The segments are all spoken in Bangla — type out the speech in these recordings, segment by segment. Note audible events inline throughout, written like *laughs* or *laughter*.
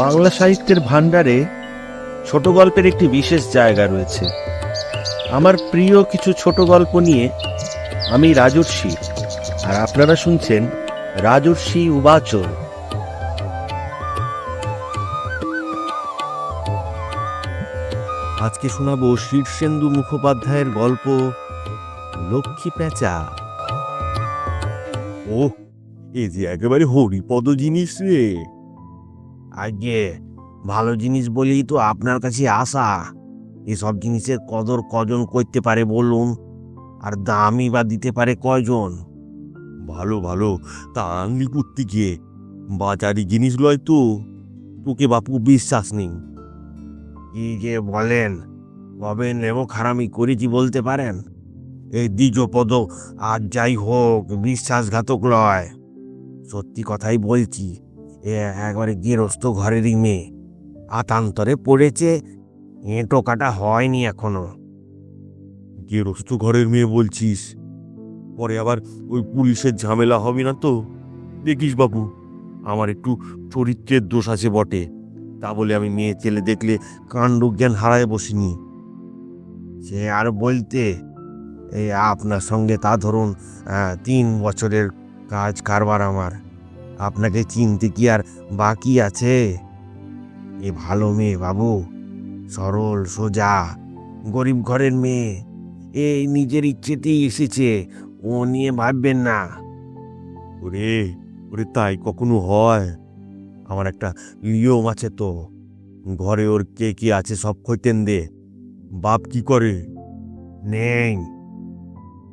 বাংলা সাহিত্যের ভাণ্ডারে ছোট গল্পের একটি বিশেষ জায়গা রয়েছে। আমার প্রিয় কিছু ছোট গল্প নিয়ে আমি রাজর্ষি আর আপনারা শুনছেন রাজর্ষি উবাচল। আজকে শোনাবো শীর্ষেন্দু মুখোপাধ্যায়ের গল্প লক্ষ্মী পেঁচা ও এ যে একেবারে হরিপদ জিনিস রে। আগে ভালো জিনিস বলেই তো আপনার কাছে আসা। এসব জিনিসের কদর কজন করতে পারে বলুন? আর দামই বা দিতে পারে কয়জন? ভালো ভালো তা আনলি করতে গিয়ে। বাজারি জিনিস লয় তো তোকে বাপু বিশ্বাস নেই। কি যে বলেন কবে নেব খারামি করেছি বলতে পারেন? এই দ্বিজ পদ আর যাই হোক বিশ্বাসঘাতক লয়। সত্যি কথাই বলছি একবারে গেরস্ত ঘরেরই মেয়ে। আতান্তরে পড়েছে এঁটো কাটা হয়নি এখনও। গেরস্ত ঘরের মেয়ে বলছিস? পরে আবার ওই পুলিশের ঝামেলা হবে না তো? দেখিস বাবু আমার একটু চরিত্রের দোষ আছে বটে। তা বলে আমি মেয়ে ছেলে দেখলে কাণ্ড জ্ঞান হারায় বসিনি। সে আর বলতে এই আপনার সঙ্গে তা ধরুন তিন বছরের কাজ কারবার আমার। আপনাকে চিনতে কি আর বাকি আছে? এ ভালো মেয়ে বাবু সরল সোজা গরিব ঘরের মেয়ে। এই নিজের ইচ্ছেতেই এসেছে ও নিয়ে ভাববেন না। ওরে ওরে তাই কখনো হয়? আমার একটা নিয়ম আছে তো ঘরে ওর কে কি আছে সব খৈতেন দে। বাপ কি করে? নেই।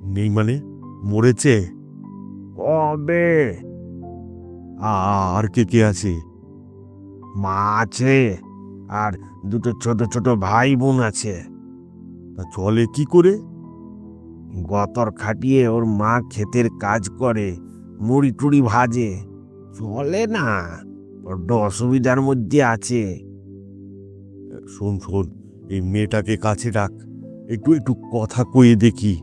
নেই মানে? মরেছে? কবে? আর কে কে আছে? মা আছে, আর দুটো ছোট ছোট ভাই বোন আছে। তা চলে কি করে? গতর খাটিয়ে ওর মা ক্ষেতের কাজ করে, মুড়ি টুড়ি ভাজে। চলে না, বড্ড অসুবিধার মধ্যে আছে। শোন শোন, এই মেয়েটাকে কাছে ডাক একটু একটু কথা কয়ে দেখি।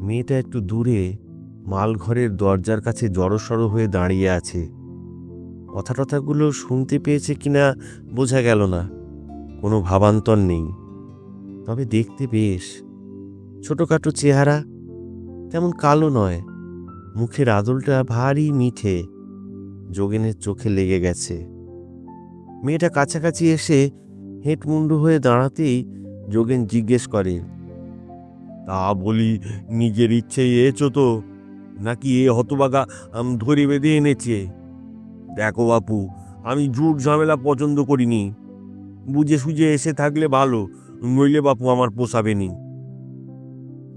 মেয়েটা একটু দূরে মালঘরের দরজার কাছে জড়সড় হয়ে দাঁড়িয়ে আছে। কথা টথাগুলো শুনতে পেয়েছে কিনা বোঝা গেল না। কোনো ভাবান্তর নেই। তবে দেখতে বেশ। ছোটোখাটো চেহারা, তেমন কালো নয়। মুখের আদলটা ভারী মিঠে। যোগেনের চোখে লেগে গেছে। মেয়েটা কাছাকাছি এসে হেঁটমুন্ডু হয়ে দাঁড়াতেই যোগেন জিজ্ঞেস করে, তা বলি, নিজের ইচ্ছে এছো তো? নাকি এ হতবাগা ধরে বেঁধে এনেছে? দেখো বাপু, আমি জুট ঝামেলা পছন্দ করিনি। বুঝে সুঝে এসে থাকলে ভালো, নইলে বাপু আমার পোষাবে নি।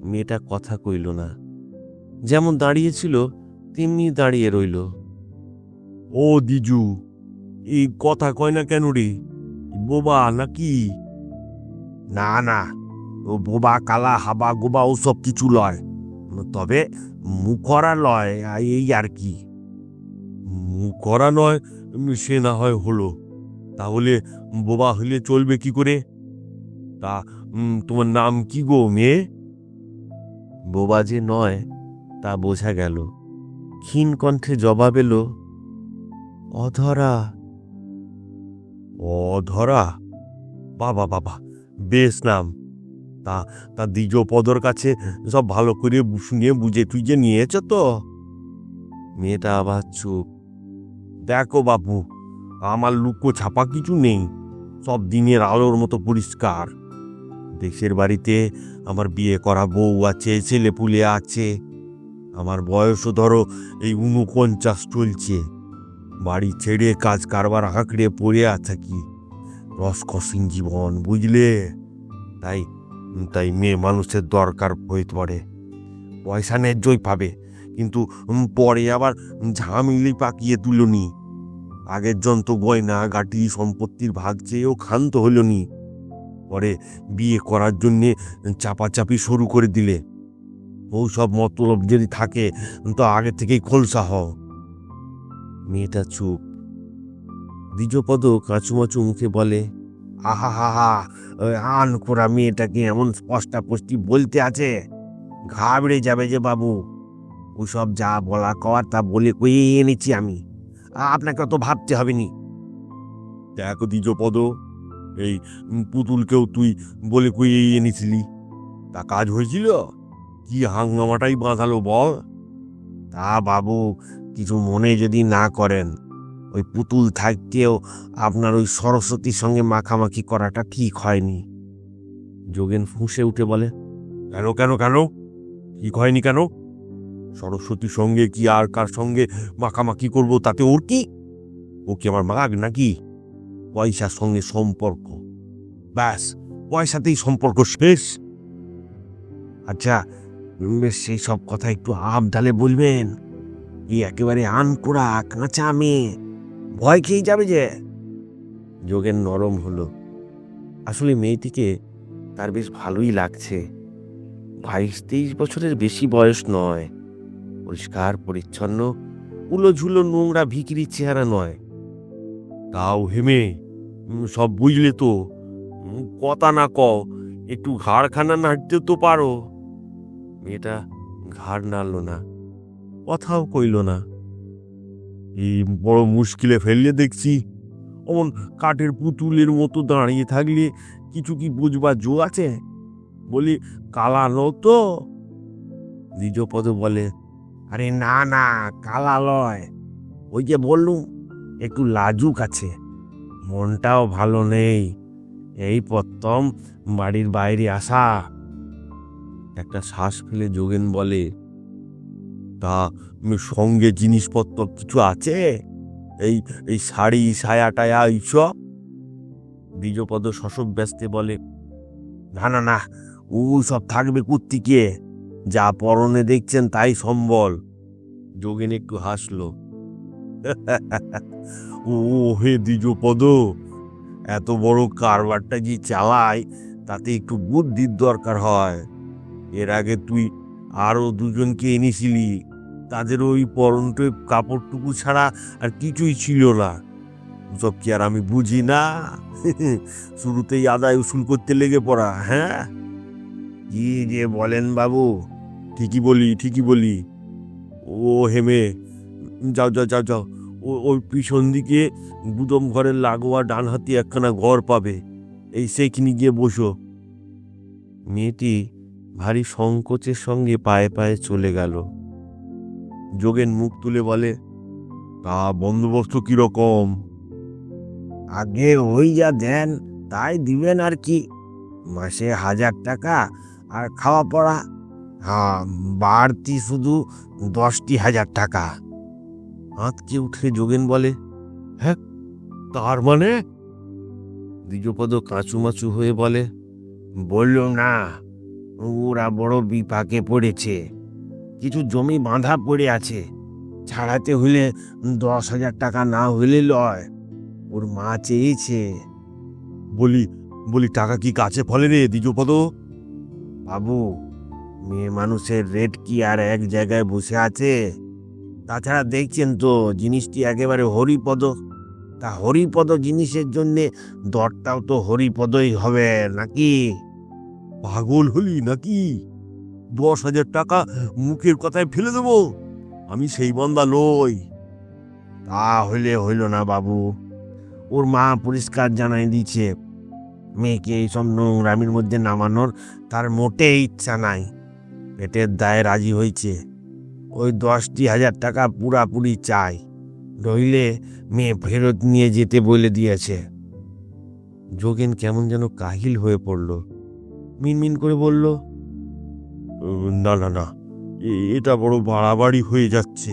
মেয়েটা কথা কইল না। যেমন দাঁড়িয়েছিল, তেমনি দাঁড়িয়ে রইল। ও দিজু, এই কথা কয় না কেন রে? বোবা নাকি? না না, ও বোবা, কালা, হাবা, গোবা, ওসব কিছু লয়। তবে মুখরা লয় আ, এই আর কি। মুখ করা নয় সে না হয় হলো। তাহলে বোবা হলে চলবে কি করে? তা তোমার নাম কি গো মেয়ে? বোবা যে নয় তা বোঝা গেল। ক্ষীণ কণ্ঠে জবাব এলো অধরা। অধরা? বাবা বাবা বেশ নাম। তা তা দ্বিজ পদর কাছে সব ভালো করে শুনিয়ে বুঝে টুজে নিয়েছ তো? মেয়েটা আবার চুপ। দেখো বাপু, আমার লুকো ছাপা কিছু নেই, সব দিনের আলোর মতো পরিষ্কার। দেশের বাড়িতে আমার বিয়ে করা বউ আছে ছেলে পুলে আছে। আমার বয়সও ধরো এই উনপঞ্চাশ চলছে। বাড়ি ছেড়ে কাজ কারবার হাঁকড়ে পড়ে থাকি রসকসিন জীবন, বুঝলে? তাই তাই মেয়ে মানুষের দরকার হয়ে পড়ে পয়সা ন্যায্যই পাবে, কিন্তু পরে আবার ঝামিলি পাকিয়ে তুলনি। আগের যন্ত্র গয়না, গাটি, সম্পত্তির ভাগ চেয়েও ক্ষান্ত হইল নি পরে বিয়ে করার জন্যে চাপাচাপি শুরু করে দিলে। সব মতলব যদি থাকে, তো আগে থেকেই খোলসা হও। মেয়েটা চুপ। দ্বিজপদ কাঁচুমাচু মুখে বলে আহা হা হা ওই আন করা মেয়েটাকে এমন স্পষ্টাস্পষ্টি বলতে আছে। ঘাবড়ে যাবে যে বাবু। ওসব যা বলা কওয়ার তা বলে কয়ে এনেছি আমি। আপনাকে অত ভাবতে হবে নি দেখ দ্বিজ পদ এই পুতুলকেও তুই বলে কইয়ে এনেছিলি। তা কাজ হয়েছিল? কি হাঙ্গামাটাই বাঁধালো বল? তা বাবু কিছু মনে যদি না করেন। ওই পুতুল থাকতেও আপনার ওই সরস্বতীর সঙ্গে মাখামাখি করাটা ঠিক হয়নি। যোগেন ফুঁসে উঠে বলে, কেন কেন কেন? ঠিক হয়নি কেন? সরস্বতীর সঙ্গে কি আর কার সঙ্গে মাখামাখি করব তাতে ওর কি? ও কি আমার মাগ নাকি? পয়সার সঙ্গে সম্পর্ক। ব্যাস, পয়সাতেই সম্পর্ক শেষ। আচ্ছা সেই সব কথা একটু আপ ঢালে বলবেন। এই একেবারে আনকোড়া, কাঁচা মেয়ে। ভয় খেয়ে যাবে যে? যোগেন নরম হলো। আসলে মেয়েটিকে তার বেশ ভালোই লাগছে। বাইশ তেইশ বছরের বেশি বয়স নয়। পরিষ্কার, পরিচ্ছন্ন উলো ঝুলো নোংরা ভিকিরি চেহারা নয়। তাও হেমে সব বুঝলে তো। কথা না ক একটু ঘাড়খানা নাড়তে তো পারো। মেয়েটা ঘাড় নাড়ল না। কথাও কইল না। এই বড় মুশকিলে ফেললে দেখছি। অমন কাঠের পুতুলের মতো দাঁড়িয়ে থাকলে কিছু কি বুঝবার জো আছে? বলি কালা কালানো তো। নিজ দ্বিজপদ বলে, আরে না না কালা লয় ওই যে বললুম, একটু লাজুক আছে। মনটাও ভালো নেই। এই প্রথম বাড়ির বাইরে আসা। একটা শ্বাস ফেলে যোগেন বলে তা সঙ্গে জিনিসপত্র কিছু আছে? এই এই শাড়ি, সায়া টায়া, এইসব? দ্বিজপদ শশব ব্যস্তে বলে, না না না, ও সব থাকবে কুত্তিকে। যা পরনে দেখছেন তাই সম্বল। যোগেন একটু হাসলো, ও হে দ্বিজপদ, এত বড় কারবারটা যে চালায়, তাতে একটু বুদ্ধির দরকার হয়। এর আগে তুই আরও দুজনকে এনেছিলি। তাদের ওই পরনটে কাপড়টুকু ছাড়া আর কিছুই ছিল না। সব কি আর আমি বুঝি না? *laughs* শুরুতেই আদায় উসুল করতে লেগে পড়া হ্যাঁ? কি যে বলেন বাবু? ঠিকই বলি ঠিকই বলি। ও হেমে, যাও যাও যাও যাও। ও, ওই পিছন দিকে গুদম ঘরের লাগোয়া ডান হাতি একখানা ঘর পাবে। এই সেইখানে গিয়ে বসো। মেয়েটি ভারী সংকোচের সঙ্গে পায়ে পায়ে চলে গেল। যোগেন মুখ তুলে বলে তা বন্দোবস্ত কীরকম? আগে ওই যা দেন তাই দিবেন আর কি। মাসে হাজার টাকা আর খাওয়া পড়া। হ্যাঁ বাড়তি শুধু দশটি হাজার টাকা। আঁতকে উঠে যোগেন বলে হ্যাঁ, তার মানে? দ্বিজপদ কাঁচুমাচু হয়ে বলে বললুম না ওরা বড় বিপাকে পড়েছে। কিছু জমি বাঁধা পড়ে আছে। ছাড়াতে হলে দশ হাজার টাকা না হলে লয়। ওর মা চেয়েছে। বলি বলি টাকা কি কাছে ফলে রে দ্বিজপদ? বাবু মেয়ে মানুষের রেট কি আর এক জায়গায় বসে আছে? তাছাড়া দেখছেন তো জিনিসটি একেবারে হরিপদ। তা হরিপদ জিনিসের জন্যে দরটাও তো হরিপদই হবে নাকি? পাগল হলি নাকি? দশ হাজার টাকা মুখের কথায় ফেলে দেবো। আমি সেই বন্দা নই। তা হইলে হইল না বাবু। ওর মা পরিষ্কার জানাই দিচ্ছে মেয়েকে এইসব নোংরামির মধ্যে নামানোর তার মোটেই ইচ্ছা নাই। পেটের দায়ে রাজি হয়েছে। ওই দশটি হাজার টাকা পুরাপুরি চাই। নইলে মেয়ে ফেরত নিয়ে যেতে বলে দিয়েছে। যোগেন কেমন যেন কাহিল হয়ে পড়ল। মিনমিন করে বলল না না না এ- এটা বড় বাড়াবাড়ি হয়ে যাচ্ছে।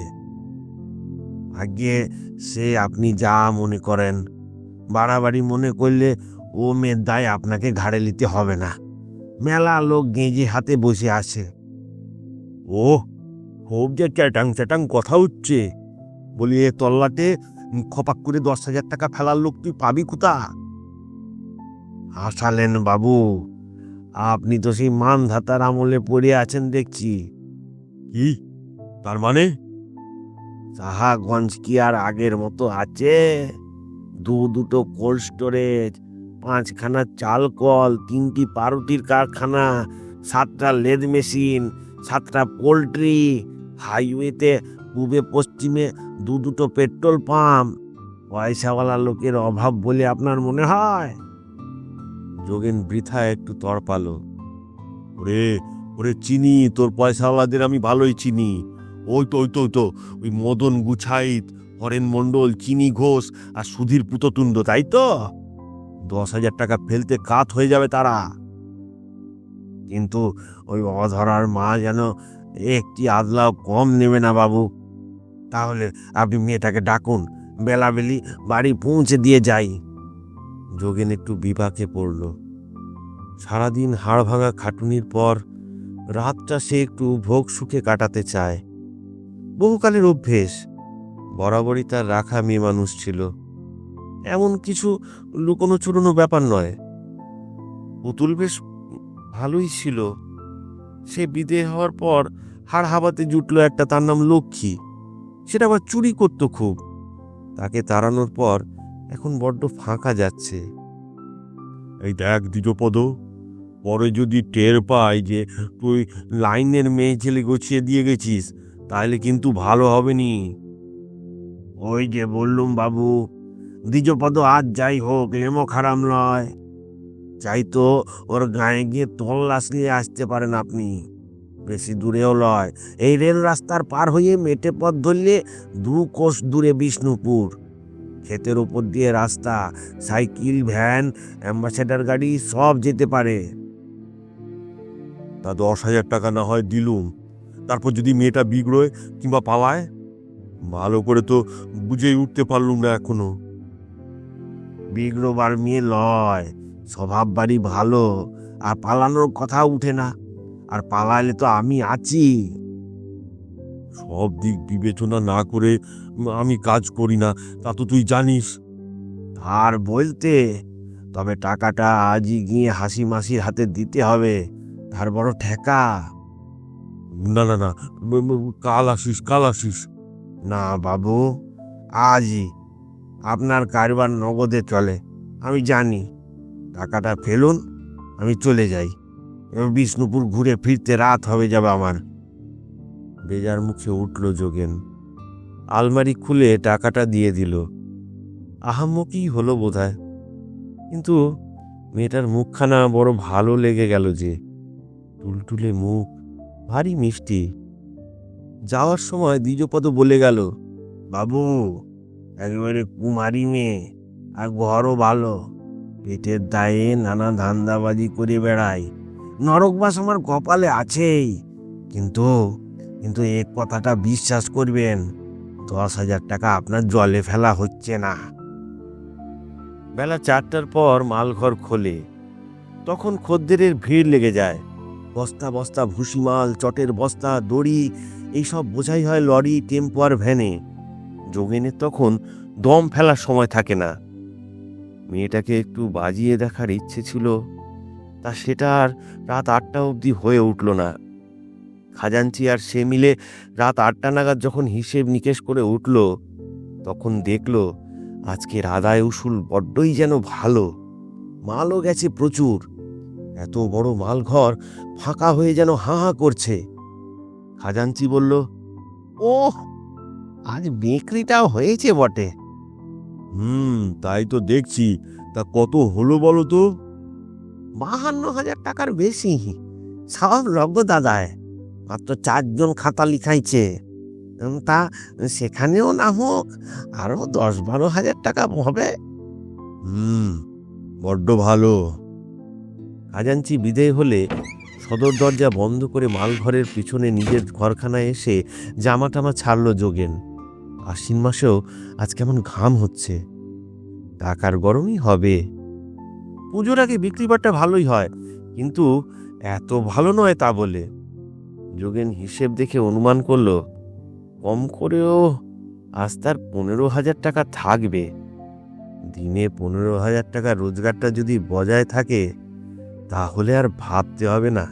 আগে সে আপনি যা মনে করেন বাড়াবাড়ি মনে করলে ও মেয়ের দায় আপনাকে ঘাড়ে নিতে হবে না। মেলা লোক গেঁজে হাতে বসে আছে। ও খুব যে চ্যাটাং চ্যাটাং কথা হচ্ছে। বলি এ তল্লাটে খপাক করে দশ হাজার টাকা ফেলার লোক তুই পাবি কোথা হাসালেন বাবু আপনি তো সেই মান ধাতার আমলে পড়ে আছেন দেখছি। কি? তার মানে? সাহাগঞ্জ কি আর আগের মতো আছে? দু দুটো কোল্ড স্টোরেজ পাঁচখানা চাল কল তিনটি পাউরুটির কারখানা সাতটা লেদ মেশিন সাতটা পোলট্রি হাইওয়েতে পূবে পশ্চিমে দু দুটো পেট্রোল পাম্প। পয়সাওয়ালা লোকের অভাব বলে আপনার মনে হয়? যোগেন বৃথা একটু তরপালো ওরে ওরে চিনি, তোর পয়সাওয়ালাদের আমি ভালোই চিনি। ওই তো ওই তো ওই তো, ওই মদন গুছাইত, হরেন মণ্ডল, চিনি ঘোষ আর সুধীর পুততুণ্ড, তাই তো? দশ হাজার টাকা ফেলতে কাত হয়ে যাবে তারা। কিন্তু ওই অধরার মা যেন একটি আদলাও কম নেবে না বাবু। তাহলে আপনি মেয়েটাকে ডাকুন, বেলাবেলি বাড়ি পৌঁছে দিয়ে যাই। যোগেন একটু বিপাকে পড়ল। সারাদিন হাড় ভাঙা খাটুনির পর রাতটা সে একটু ভোগ সুখে কাটাতে চায়। বহুকালের অভ্যেস, বরাবরই তার রাখা মেয়ে মানুষ ছিল। এমন কিছু লুকোনো চুরোনো ব্যাপার নয়। পুতুল বেশ ভালোই ছিল। সে বিদে হওয়ার পর হাড় হাবাতে জুটলো একটা, তার নাম লক্ষ্মী। সেটা আবার চুরি করতো খুব। তাকে তাড়ানোর পর এখন বড্ড ফাঁকা যাচ্ছে। এই দেখ, দ্বিজপদ, পরে যদি টের পাই যে তুই লাইনের মেয়ে ছেলে গছিয়ে দিয়ে গেছিস, তাহলে কিন্তু ভালো হবে নি ওই যে বললুম বাবু, দ্বিজপদ আজ যাই হোক এমও খারাপ নয়। চাই তো ওর গায়ে গিয়ে তল্লাশ নিয়ে আসতে পারেন আপনি। বেশি দূরেও লয়। এই রেল রাস্তার পার হয়ে মেটে পথ ধরলে দু কোষ দূরে বিষ্ণুপুর। ক্ষেতের উপর দিয়ে রাস্তা সাইকেল ভ্যান অ্যাম্বাসেডার গাড়ি সব যেতে পারে। তা দশ হাজার টাকা না হয় দিলুম। তারপর যদি মেয়েটা বিগড়োয় কিংবা পালায়? ভালো করে তো বুঝেই উঠতে পারলুম না এখনও। বিগ্রবার মেয়ে লয় স্বভাব বাড়ি ভালো আর পালানোর কথা উঠে না। আর পালাইলে তো আমি আছি। সব দিক বিবেচনা না করে আমি কাজ করি না তা তো তুই জানিস। আর বলতে তবে টাকাটা আজই গিয়ে হাসি মাসির হাতে দিতে হবে তার বড় ঠেকা। না না না কাল আসিস কাল আসিস। না বাবু আজই। আপনার কারবার নগদে চলে আমি জানি। টাকাটা ফেলুন আমি চলে যাই। এবার বিষ্ণুপুর ঘুরে ফিরতে রাত হবে যাবে আমার। বেজার মুখে উঠল যোগেন। আলমারি খুলে টাকাটা দিয়ে দিল। আহাম্মকি হলো বোধহয়। কিন্তু মেয়েটার মুখখানা বড় ভালো লেগে গেল যে, টুলটুলে মুখ, ভারী মিষ্টি। যাওয়ার সময় দ্বিজপদ বলে গেল, বাবু, একেবারে কুমারী মেয়ে, আর ঘরও ভালো। পেটের দায়ে নানা ধান্দাবাজি করে বেড়ায়। নরকবাস আমার কপালে আছেই। কিন্তু কিন্তু এক কথাটা বিশ্বাস করবেন দশ হাজার টাকা আপনার জলে ফেলা হচ্ছে না। বেলা চারটার পর মালঘর খোলে। তখন খদ্দেরের ভিড় লেগে যায়। বস্তা বস্তা ভুসি মাল চটের বস্তা, দড়ি, এইসব বোঝাই হয় লরি, টেম্পো আর ভ্যানে। যোগেনের তখন দম ফেলার সময় থাকে না। মেয়েটাকে একটু বাজিয়ে দেখার ইচ্ছে ছিল। তা সেটা আর রাত আটটা অবধি হয়ে উঠল না। খাজাঞ্চি আর সে মিলে রাত আটটা নাগাদ যখন হিসেব নিকেশ করে উঠল, তখন দেখল আজকের আদায় উসুল বড্ডই যেন ভালো। মালও গেছে প্রচুর। এত বড় মালঘর ফাঁকা হয়ে যেন হাঁ হাঁ করছে। খাজাঞ্চি বলল ও আজ বিক্রিটাও হয়েছে বটে। হুম, তাই তো দেখছি। তা কত হলো বলো তো? বাহান্ন হাজার টাকার বেশি। সব লগ্ন দাদায় মাত্র চারজন খাতা লিখাইছে। তা সেখানেও না হোক আরও দশ বারো হাজার টাকা হবে। হুম বড্ড ভালো। খাজাঞ্চি বিদেয় হলে সদর দরজা বন্ধ করে মালঘরের পিছনে নিজের ঘরখানায় এসে জামা টামা ছাড়ল যোগেন। আশ্বিন মাসেও আজ কেমন ঘাম হচ্ছে। টাকার গরমই হবে। পুজোর আগে বিক্রি বাট্টা ভালোই হয় কিন্তু এত ভালো নয় তা বলে। যোগেন হিসেব দেখে অনুমান করল, কম করেও আজ তার পনেরো হাজার টাকা থাকবে। দিনে পনেরো হাজার টাকা রোজগারটা যদি বজায় থাকে, তাহলে আর ভাবতে হবে না।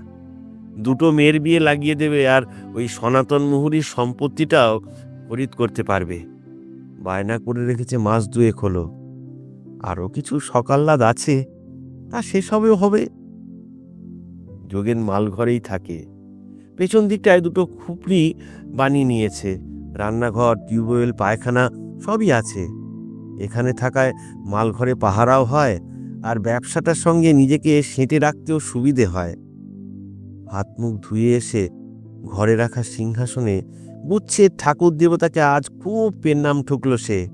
দুটো মেয়ের বিয়ে লাগিয়ে দেবে আর ওই সনাতন মুহুরির সম্পত্তিটাও খরিদ করতে পারবে। বায়না করে রেখেছে মাস দুয়েক হলো। আরও কিছু সকাল্লাদ আছে, তা সেসবেও হবে। যোগেন মালঘরেই থাকে। পেছন দিকটায় দুটো খুপড়ি বানিয়ে নিয়েছে। রান্নাঘর, টিউবওয়েল, পায়খানা, সবই আছে। এখানে থাকায় মালঘরে পাহারাও হয় আর ব্যবসাটার সঙ্গে নিজেকে সেঁটে রাখতেও সুবিধে হয়। হাত মুখ ধুয়ে এসে ঘরে রাখা সিংহাসনে বুঝছে ঠাকুর দেবতাকে আজ খুব পেন নাম ঠুকলো সে।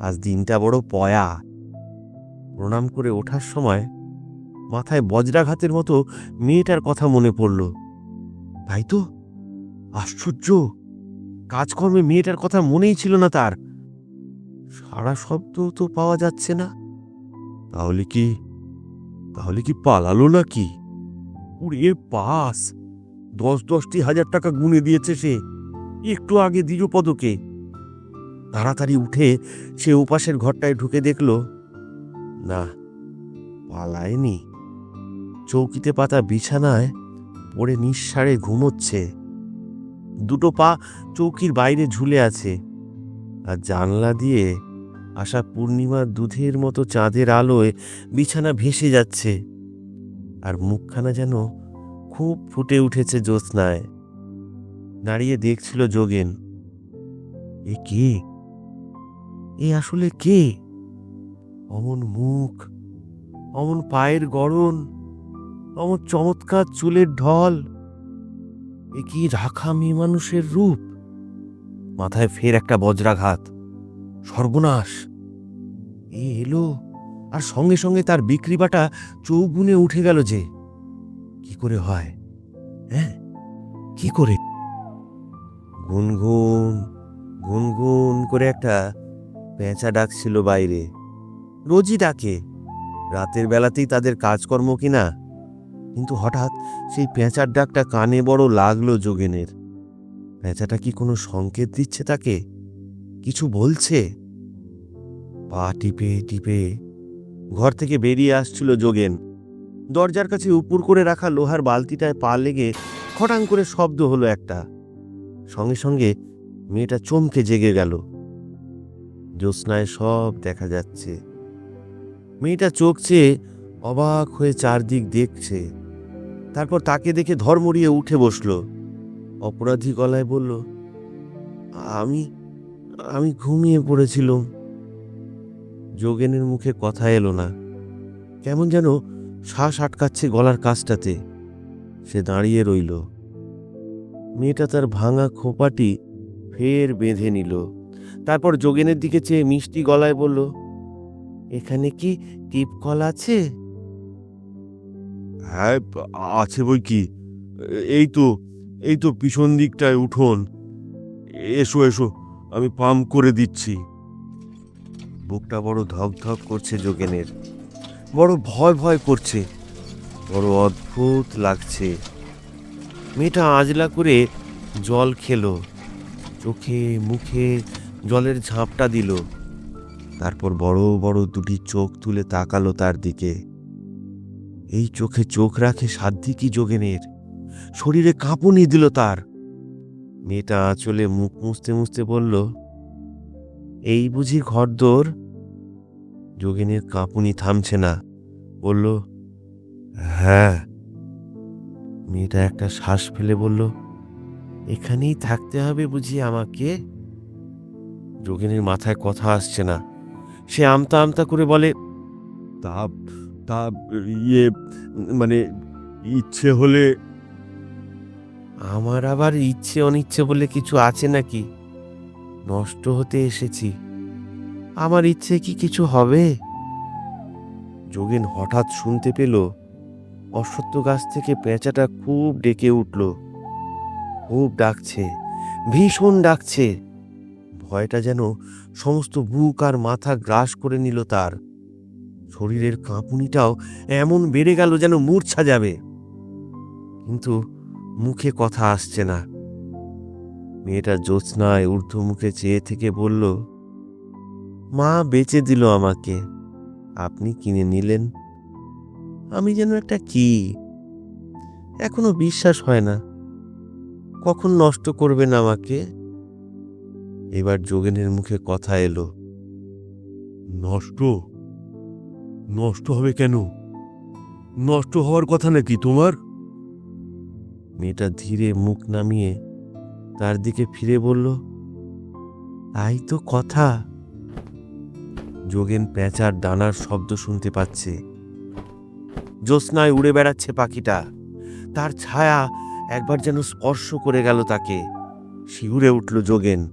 আজ দিনটা বড় পয়া। প্রণাম করে ওঠার সময় মাথায় বজ্রাঘাতের মতো মেয়েটার কথা মনে পড়ল। তাই তো? আশ্চর্য। কাজকর্মে মেয়েটার কথা মনেই ছিল না তার। সারা শব্দ তো পাওয়া যাচ্ছে না। তাহলে কি তাহলে কি পালালো নাকি? উড়িয়ে পাস দশ দশটি হাজার টাকা গুনে দিয়েছে সে। একটু আগে দ্বিজপদকে। তাড়াতাড়ি উঠে সে উপাসের ঘরটায় ঢুকে দেখল, না, পালায়নি। চৌকিতে পাতা বিছানায় পড়ে নিঃসারে ঘুমোচ্ছে। দুটো পা চৌকির বাইরে ঝুলে আছে। আর জানলা দিয়ে আসা পূর্ণিমার দুধের মতো চাঁদের আলোয় বিছানা ভেসে যাচ্ছে। আর মুখখানা যেন খুব ফুটে উঠেছে জ্যোৎস্নায়। দাঁড়িয়ে দেখছিল যোগেন। এ কে? এ আসলে কে? অমন মুখ, অমন পায়ের গড়ন। অমন চমৎকার চুলের ঢল। এ কি রাখা মেয়ে মানুষের রূপ? মাথায় ফের একটা বজ্রাঘাত। সর্বনাশ। এ এলো, আর সঙ্গে সঙ্গে তার বিক্রিবাটা চৌগুনে উঠে গেল যে। কি করে হয়? হ্যাঁ কি করে? গুনগুন গুনগুন করে একটা পেঁচা ডাকছিল বাইরে। রোজই ডাকে। রাতের বেলাতেই তাদের কাজকর্ম কিনা কিন্তু হঠাৎ সেই পেঁচার ডাকটা কানে বড় লাগল যোগেনের। পেঁচাটা কি কোনো সংকেত দিচ্ছে তাকে? কিছু বলছে? পা টিপে টিপে ঘর থেকে বেরিয়ে আসছিল যোগেন। দরজার কাছে উপুর করে রাখা লোহার বালতিটায় পা লেগে খটাং করে শব্দ হলো একটা। সঙ্গে সঙ্গে মেয়েটা চমকে জেগে গেল। জ্যোৎস্নায় সব দেখা যাচ্ছে। মেয়েটা চোখ চেয়ে অবাক হয়ে চারদিক দেখছে। তারপর তাকে দেখে ধর্মড়িয়ে উঠে বসল। অপরাধী গলায় বলল, আমি আমি ঘুমিয়ে পড়েছিলাম। যোগেনের মুখে কথা এলো না। কেমন যেন শ্বাস আটকাচ্ছে গলার কাছটাতে সে দাঁড়িয়ে রইল। মেয়েটা তার ভাঙা খোপাটি ফের বেঁধে নিল। তারপর যোগেনের দিকে চেয়ে মিষ্টি গলায় বলল, এখানে কি টিপকল আছে? হ্যাঁ আছে বই কি? এই তো এই তো পিছন দিকটায় উঠোন। এসো এসো, আমি পাম্প করে দিচ্ছি। বুকটা বড় ধক ধক করছে যোগেনের। বড় ভয় ভয় করছে। বড় অদ্ভুত লাগছে। মেয়েটা আজলা করে জল খেলো। চোখে, মুখে জলের ঝাঁপটা দিল। তারপর বড় বড় দুটি চোখ তুলে তাকালো তার দিকে। এই চোখে চোখ রাখে সাধ্যি কি যোগেনের। শরীরে কাঁপুনি দিল তার। মেয়েটা আঁচলে মুখ মুছতে মুছতে বলল, এই বুঝি ঘরদোর? যোগিনীর কাঁপুনি থামছে না। বলল হ্যাঁ। মেয়েটা একটা শ্বাস ফেলে বলল, এখানেই থাকতে হবে বুঝি আমাকে? যোগিনীর মাথায় কথা আসছে না। সে আমতা আমতা করে বলে, তা তা ইয়ে মানে ইচ্ছে হলে আমার আবার ইচ্ছে অনিচ্ছে বলে কিছু আছে নাকি? নষ্ট হতে এসেছি। আমার ইচ্ছে কি কিছু হবে? যোগেন হঠাৎ শুনতে পেল, অশ্বত্থ গাছ থেকে পেঁচাটা খুব ডেকে উঠল। খুব ডাকছে, ভীষণ ডাকছে। ভয়টা যেন সমস্ত বুক আর মাথা গ্রাস করে নিল তার। শরীরের কাঁপুনিটাও এমন বেড়ে গেল যেন মূর্ছা যাবে। কিন্তু মুখে কথা আসছে না। মেয়েটা জ্যোৎস্নায় ঊর্ধ্ব মুখে চেয়ে থেকে বলল, মা বেচে দিল আমাকে। আপনি কিনে নিলেন। আমি যেন একটা কি? এখনও বিশ্বাস হয় না। কখন নষ্ট করবেন আমাকে? এবার যোগেনের মুখে কথা এলো, নষ্ট? নষ্ট হবে কেন? নষ্ট হওয়ার কথা নাকি তোমার? মেয়েটা ধীরে মুখ নামিয়ে তার দিকে ফিরে বলল, তাই তো কথা। যোগেন প্যাঁচার ডানার শব্দ শুনতে পাচ্ছে। জ্যোৎস্নায় উড়ে বেড়াচ্ছে পাখিটা। তার ছায়া একবার যেন স্পর্শ করে গেল তাকে। শিউরে উঠল যোগেন।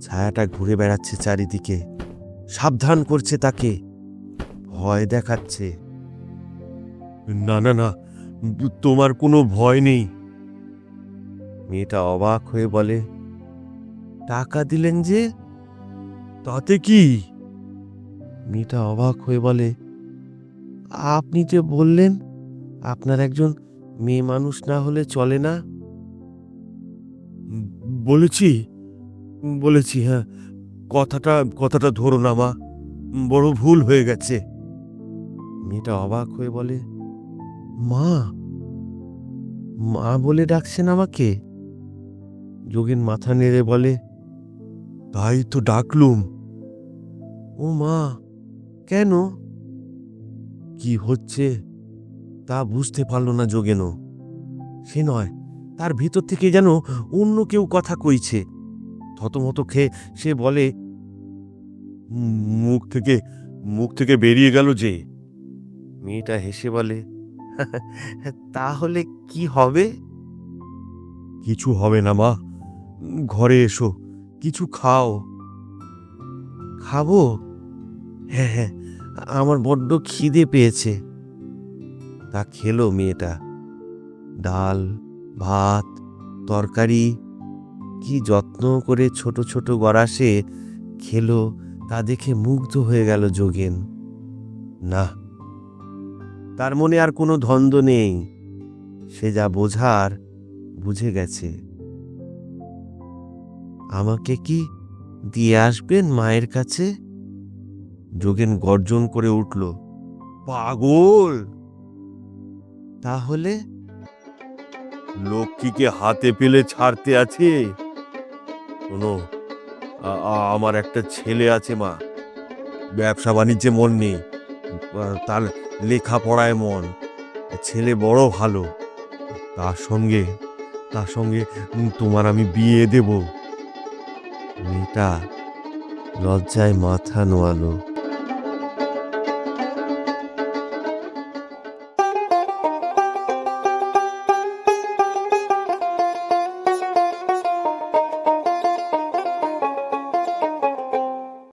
ছায়াটা ঘুরে বেড়াচ্ছে চারিদিকে। সাবধান করছে তাকে। ভয় দেখাচ্ছে। না না না, তোমার কোনো ভয় নেই। মেয়েটা অবাক হয়ে বলে, টাকা দিলেন যে? তাতে কি? মেয়েটা অবাক হয়ে বলে, আপনি যে বললেন, আপনার একজন মেয়ে মানুষ না হলে চলে না? বলেছি বলেছি হ্যাঁ কথাটা কথাটা ধরো না মা, বড় ভুল হয়ে গেছে। মেয়েটা অবাক হয়ে বলে মা মা বলে ডাকছেন আমাকে। যোগেন মাথা নেড়ে বলে তাই তো ডাকলুম। ও মা কেন? কি হচ্ছে? তা বুঝতে পারল না যোগেনও। সে নয় তার ভিতর থেকে যেন অন্য কেউ কথা কইছে। থতমত খেয়ে সে বলে মুখ থেকে মুখ থেকে বেরিয়ে গেল যে। মেয়েটা হেসে বলে তাহলে কি হবে? কিছু হবে না মা। ঘরে এসো কিছু খাও। খাব? হ্যাঁ হ্যাঁ আমার বড্ড খিদে পেয়েছে। তা খেলো মেয়েটা। ডাল ভাত তরকারি কি যত্ন করে ছোট ছোট গড়াসে খেলো তা দেখে মুগ্ধ হয়ে গেল যোগেন। না তার মনে আর কোনো ধন্দ নেই। সে যা বোঝার বুঝে গেছে। আমাকে কি দিয়ে আসবেন মায়ের কাছে? যোগেন গর্জন করে উঠল, পাগল! তাহলে? লক্ষ্মীকে হাতে পেলে ছাড়তে আছে? আ- আমার একটা ছেলে আছে মা। ব্যবসা বাণিজ্যে মন নেই। তার লেখাপড়ায় মন। ছেলে বড় ভালো। তার সঙ্গে তার সঙ্গে তোমার আমি বিয়ে দেব। মেয়েটা লজ্জায় মাথা নোয়ালো।